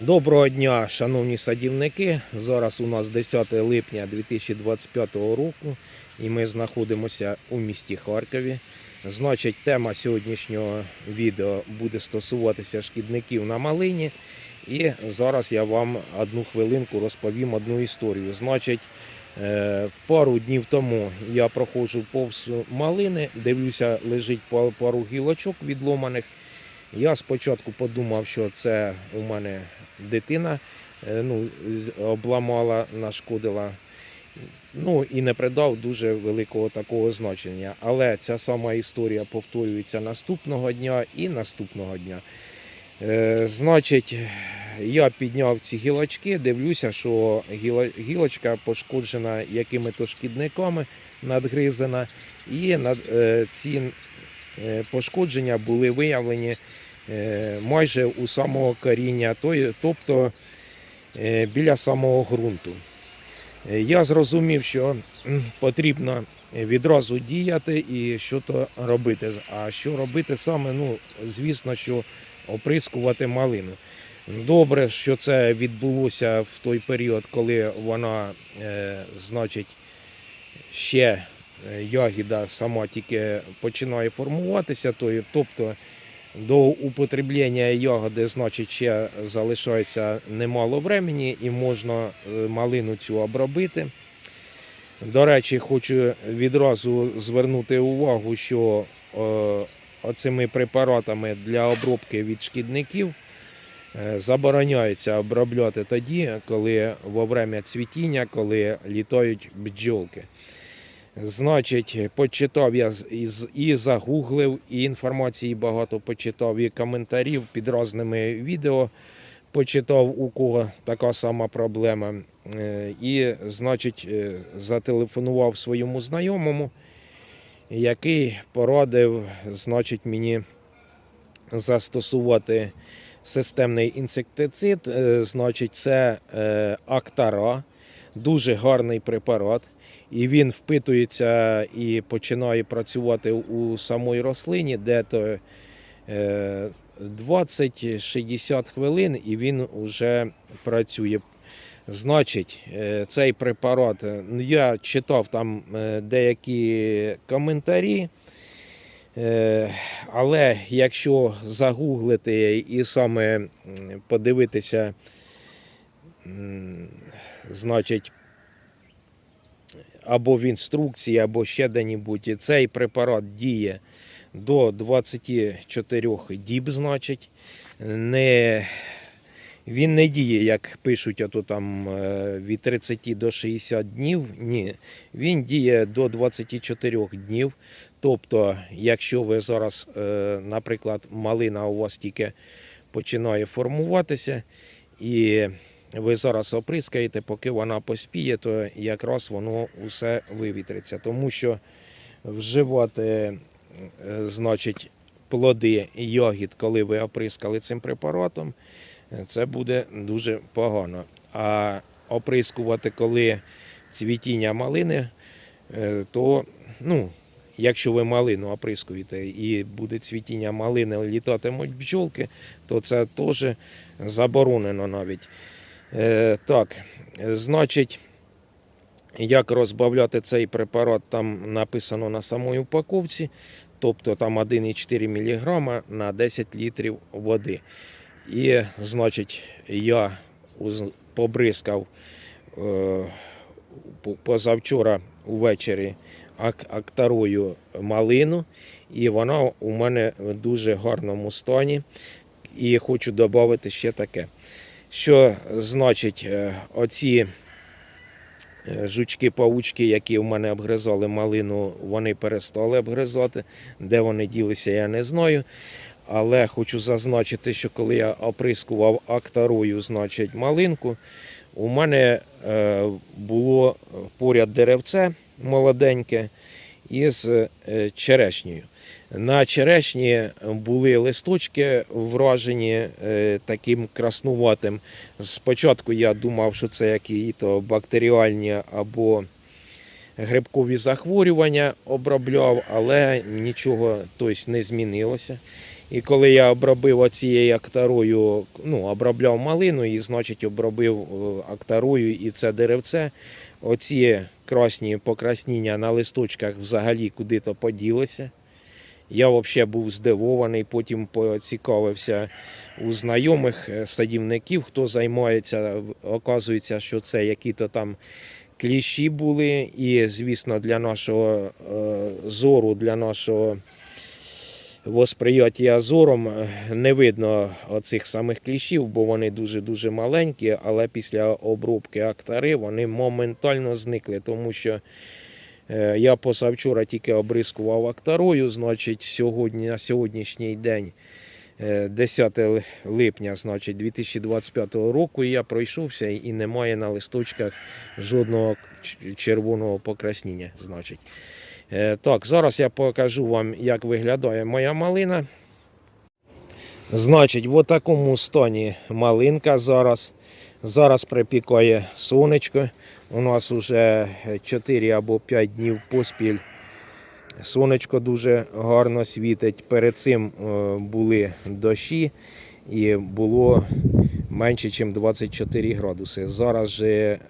Доброго дня, шановні садівники. Зараз у нас 10 липня 2025 року і ми знаходимося у місті Харкові. Значить, тема сьогоднішнього відео буде стосуватися шкідників на малині. І зараз я вам одну хвилинку розповім одну історію. Значить, е, пару днів тому я проходжу повз малини, дивлюся, лежить пару гілочок відломаних. Я спочатку подумав, що це у мене дитина е, ну, обламала, нашкодила. Ну і не придав дуже великого такого значення. Але ця сама історія повторюється наступного дня і наступного дня. Е, значить, я підняв ці гілочки, дивлюся, що гілочка пошкоджена якими-то шкідниками, надгризана, і над, е, ці е, пошкодження були виявлені майже у самого коріння, тобто е, біля самого ґрунту. Е, Я зрозумів, що потрібно відразу діяти і що то робити. А що робити саме? Ну, звісно, що оприскувати малину. Добре, що це відбулося в той період, коли вона, е, значить, ще е, ягіда сама тільки починає формуватися, тобто до употреблення ягоди, значить, ще залишається немало времени і можна е, малину цю обробити. До речі, хочу відразу звернути увагу, що е, оцими препаратами для обробки від шкідників е, забороняється обробляти тоді, коли во время цвітіння, коли літають бджолки. Значить, почитав я і загуглив, і інформації багато почитав, і коментарів під різними відео почитав, у кого така сама проблема. Е, І, значить, е, зателефонував своєму знайомому, який порадив, значить, мені застосувати системний інсектицид. Е, Значить, це Актара, дуже гарний препарат. І він впитується і починає працювати у самої рослині, де то е, 20-60 хвилин, і він вже працює. Значить, е, цей препарат, е, я читав там е, деякі коментарі. Е, Але якщо загуглити і саме подивитися, значить, або в інструкції, або ще де-небудь, цей препарат діє до 24 діб, значить, не, він не діє, як пишуть, ото там е, від 30 до 60 днів. Ні, він діє до 24 днів. Тобто, якщо ви зараз, е, наприклад, малина у вас тільки починає формуватися, і ви зараз оприскаєте, поки вона поспіє, то якраз воно усе вивітриться. Тому що вживати, е, значить, плоди ягід, коли ви оприскали цим препаратом, це буде дуже погано. А оприскувати, коли цвітіння малини, е, то ну, якщо ви малину оприскуєте і буде цвітіння малини, літатимуть бджолки, то це теж заборонено навіть. Е, так, значить, як розбавляти цей препарат, там написано на самій упаковці, тобто там 1,4 мг на 10 літрів води. І, значить, я побризкав е, позавчора увечері актарою малину, і вона у мене в дуже гарному стані. І хочу додати ще таке. Що значить, е, оці е, жучки-павучки, які в мене обгризали малину, вони перестали обгризати. Де вони ділися, я не знаю. Але хочу зазначити, що коли я оприскував актарою, значить, малинку, у мене е, було поряд деревце молоденьке із черешнею. На черешні були листочки вражені е, таким краснуватим. Спочатку я думав, що це якісь бактеріальні або грибкові захворювання обробляв, але нічого тобто, не змінилося. І коли я обробив оцією актарою, ну, обробляв малину і, значить, обробив е, актарою і це деревце, оці красні покраснення на листочках взагалі куди-то поділися. Я взагалі був здивований, потім поцікавився у знайомих е, садівників, хто займається. Оказується, що це які-то там кліщі були. І, звісно, для нашого е, зору, для нашого восприяття зором е, не видно оцих самих кліщів, бо вони дуже-дуже маленькі, але після обробки актари вони моментально зникли, тому що Я позавчора тільки обрискував актарою, значить, сьогодні, на сьогоднішній день, е, 10 липня, значить, 2025 року, я пройшовся і немає на листочках жодного червоного покраснення. Значить. Е, Так, зараз я покажу вам, як виглядає моя малина. Значить, в такому стані малинка зараз. Зараз припікає сонечко. У нас вже 4 або 5 днів поспіль. Сонечко дуже гарно світить. Перед цим е, були дощі і було менше, ніж 24 градуси. Зараз же е,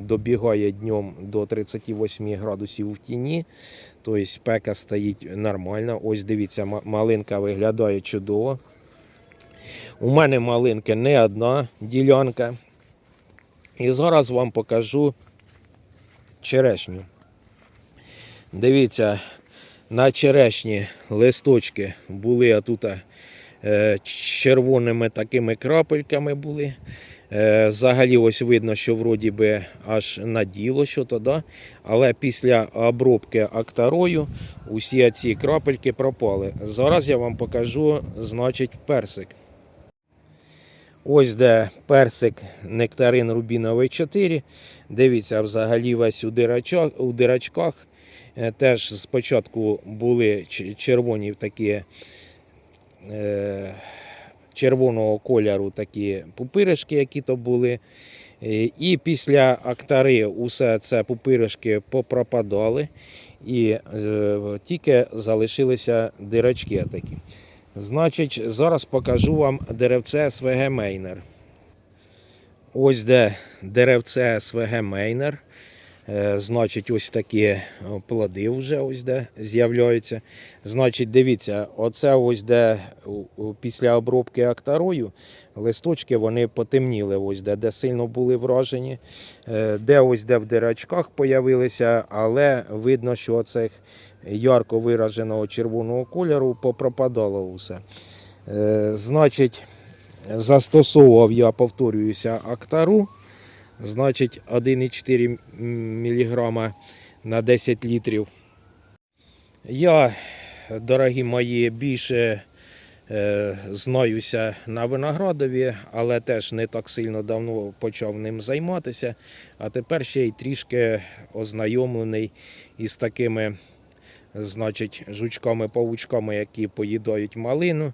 добігає днем до 38 градусів в тіні. Тобто спека стоїть нормально. Ось дивіться, малинка виглядає чудово. У мене малинки не одна ділянка. І зараз вам покажу черешню. Дивіться, на черешні листочки були отут е, червоними такими крапельками були. Е, взагалі ось видно, що вроді би аж наділо що то, да? але після обробки актарою усі ці крапельки пропали. Зараз я вам покажу, значить, персик. Ось де персик нектарин рубіновий 4. Дивіться, взагалі весь у, дирачах, у дирачках. Е, Теж спочатку були червоні такі е, червоного кольору такі пупиришки, які то були. Е, І після актари усе це пупиришки попропадали. І тільки залишилися дирачки такі. Значить, зараз покажу вам деревце СВГ Мейнер. Ось де деревце СВГ Мейнер. Е, Значить, ось такі плоди вже ось де з'являються. Значить, дивіться, оце ось де після обробки актарою листочки вони потемніли, ось де, де сильно були вражені, Е, де ось де в дирачках появилися, але видно, що оцих ярко вираженого червоного кольору попропадало все. Е, Значить, застосовував я, повторююся, актару. Значить, 1,4 мг на 10 літрів. Я, дорогі мої, більше е, знаюся на виноградові, але теж не так сильно давно почав ним займатися. А тепер ще й трішки ознайомлений із такими значить, жучками-павучками, які поїдають малину.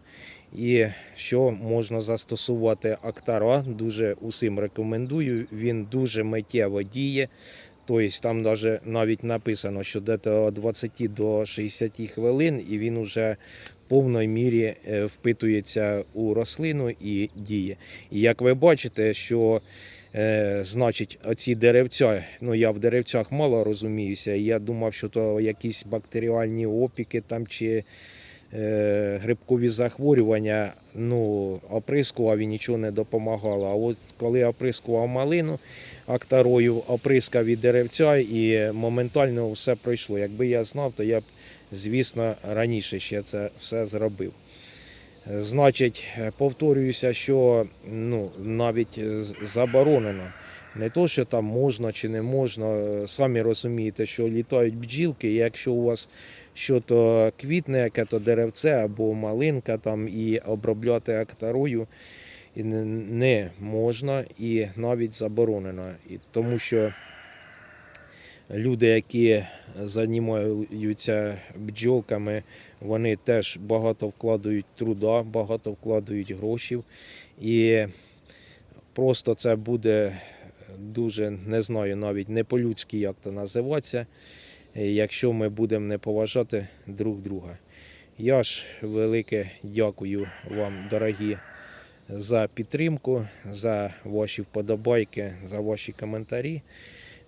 І що можна застосувати актара, дуже усім рекомендую. Він дуже миттєво діє. Тобто там навіть написано, що десь 20 до 60 хвилин, і він уже в повній мірі е, впитується у рослину і діє. І як ви бачите, що Е, значить, оці деревця, ну я в деревцях мало розуміюся. Я думав, що то якісь бактеріальні опіки там чи е, грибкові захворювання. Ну, оприскував і нічого не допомагало. А от коли оприскував малину актарою, оприскав від деревця і моментально все пройшло. Якби я знав, то я б, звісно, раніше ще це все зробив. Значить, повторююся, що ну, навіть е, заборонено. Не то, що там можна чи не можна. е, Самі розумієте, що літають бджілки, і якщо у вас що то квітне, яке то деревце або малинка там і обробляти актарою не можна і навіть заборонено. І тому що люди, які займаються бджолками, вони теж багато вкладають труда, багато вкладають грошей. І просто це буде дуже, не знаю навіть не по-людськи, як то називатися, е, якщо ми будемо не поважати друг друга. Я ж велике дякую вам, дорогі, за підтримку, за ваші вподобайки, за ваші коментарі.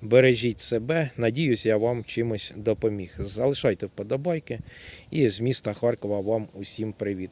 Бережіть себе. Надіюсь, я вам чимось допоміг. Залишайте вподобайки. І з міста Харкова вам усім привіт.